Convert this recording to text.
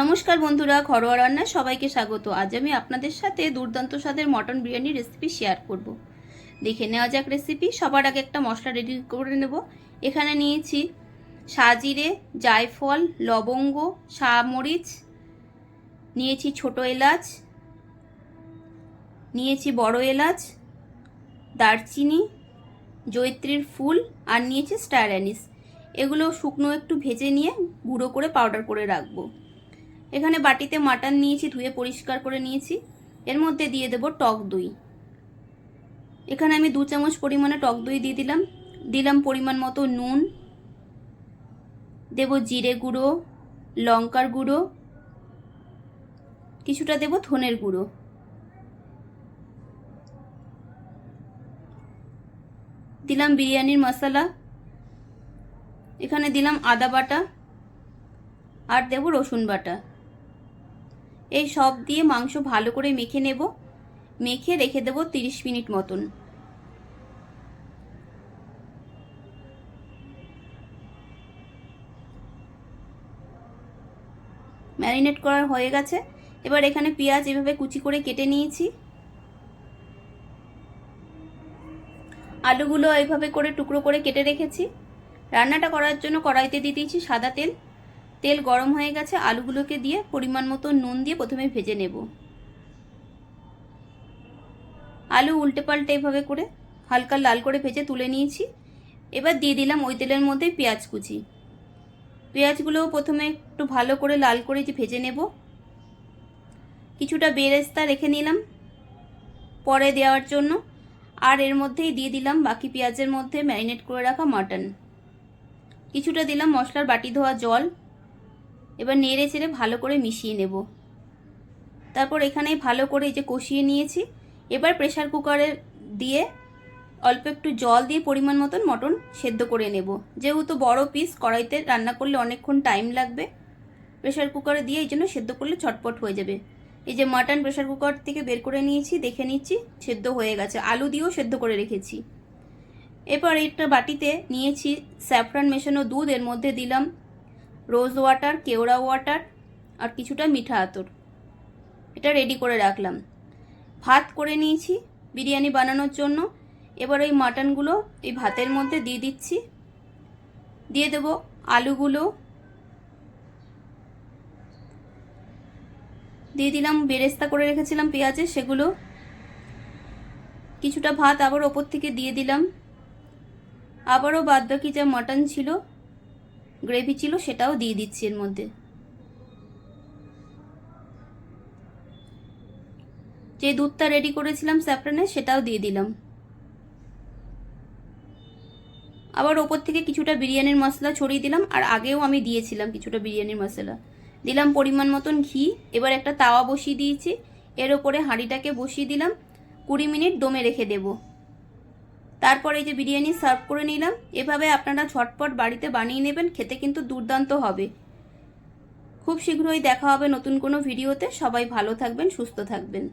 নমস্কার বন্ধুরা, ঘরোয়া রান্না সবাইকে স্বাগত। আজ আমি আপনাদের সাথে দুর্দান্ত স্বাদের মটন বিরিয়ানির রেসিপি শেয়ার করব। দেখে নেওয়া যাক রেসিপি সবার আগে একটা মশলা রেডি করে নেব। এখানে নিয়েছি সাজিরে, জায়ফল, লবঙ্গ মরিচ নিয়েছি ছোট এলাচ, নিয়েছি বড় এলাচ, দারচিনি জৈত্রীর ফুল আর নিয়েছি স্টার অ্যানিস এগুলো শুকনো একটু ভেজে নিয়ে গুঁড়ো করে পাউডার করে রাখব। এখানে বাটিতে মাটন নিয়েছি, ধুয়ে পরিষ্কার করে নিয়েছি। এর মধ্যে দিয়ে দেব টক দই। এখানে আমি দু চামচ পরিমাণে টক দই দিয়ে দিলাম। দিলাম পরিমাণ মতো নুন। দেব জিরে গুঁড়ো, লঙ্কার গুঁড়ো। কিছুটা দেব ধনের গুঁড়ো। দিলাম বিরিয়ানির মশলা। এখানে দিলাম আদা বাটা। আর দেব রসুন বাটা। এই সব দিয়ে মাংস ভালো করে মেখে নেব। মেখে রেখে দেব তিরিশ মিনিট মতন। ম্যারিনেট করার হয়ে গেছে। এবার এখানে পেঁয়াজ এভাবে কুচি করে কেটে নিয়েছি। আলুগুলো এইভাবে করে টুকরো করে কেটে রেখেছি। রান্নাটা করার জন্য কড়াইতে দিয়ে দিয়েছি সাদা তেল। তেল গরম হয়ে গেছে, আলুগুলোকে দিয়ে পরিমাণ মতো নুন দিয়ে প্রথমে ভেজে নেব। আলু উল্টে পাল্টে এভাবে করে হালকা লাল করে ভেজে তুলে নিয়েছি। এবার দিয়ে দিলাম ওই তেলের মধ্যে পেঁয়াজ কুচি। পেঁয়াজগুলোও প্রথমে একটু ভালো করে লাল করে যে ভেজে নেব। কিছুটা বেরেস্তা রেখে নিলাম পরে দেওয়ার জন্য। আর এর মধ্যেই দিয়ে দিলাম বাকি পেঁয়াজের মধ্যে ম্যারিনেট করে রাখা মাটন। কিছুটা দিলাম মশলার বাটি ধোয়া জল। এবার নেড়ে চেড়ে ভালো করে মিশিয়ে নেব। তারপর এখানে ভালো করে যে কষিয়ে নিয়েছি। এবার প্রেশার কুকারে দিয়ে অল্প একটু জল দিয়ে পরিমাণ মতন মটন সেদ্ধ করে নেব। যেহেতু বড় পিস কড়াইতে রান্না করলে অনেকক্ষণ টাইম লাগবে। প্রেশার কুকারে দিয়ে এই জন্য সেদ্ধ করলে ছটপট হয়ে যাবে। এই যে মাটন প্রেশার কুকার থেকে বের করে নিয়েছি, দেখে নিচ্ছি, সেদ্ধ হয়ে গেছে। আলু দিয়েও সেদ্ধ করে রেখেছি। এরপর একটা বাটিতে নিয়েছি স্যাফরান মেশানো দুধ, এর মধ্যে দিলাম রোজ ওয়াটার, কেওড়া ওয়াটার আর কিছুটা মিঠা আতর। এটা রেডি করে রাখলাম। ভাত করে নিয়েছি বিরিয়ানি বানানোর জন্য। এবার ওই মাটনগুলো এই ভাতের মধ্যে দিয়ে দিচ্ছি। দিয়ে দেব আলুগুলো। দিয়ে দিলাম, বেরেস্তা করে রেখেছিলাম পেঁয়াজে, সেগুলো। কিছুটা ভাত আবার ওপর থেকে দিয়ে দিলাম। আবারও বাদ বাকি যা মাটন ছিল গ্রেভি ছিল সেটাও দিয়ে দিচ্ছি এর মধ্যে। যে দুধটা রেডি করেছিলাম স্যাফরানে সেটাও দিয়ে দিলাম। আবার ওপর থেকে কিছুটা বিরিয়ানির মশলা ছড়িয়ে দিলাম আর আগেও আমি দিয়েছিলাম কিছুটা বিরিয়ানির মশলা। দিলাম পরিমাণ মতন ঘি, এবার একটা তাওয়া বসিয়ে দিয়েছি। এর ওপরে হাঁড়িটাকে বসিয়ে দিলাম। কুড়ি মিনিট দমে রেখে দেবো। তারপর এই যে বিরিয়ানি সার্ভ করে নিলাম। এভাবে আপনারা ঝটপট বাড়িতে বানিয়ে নেবেন, খেতে কিন্তু দুর্দান্ত হবে। খুব শীঘ্রই দেখা হবে নতুন কোনো ভিডিওতে। সবাই ভালো থাকবেন, সুস্থ থাকবেন।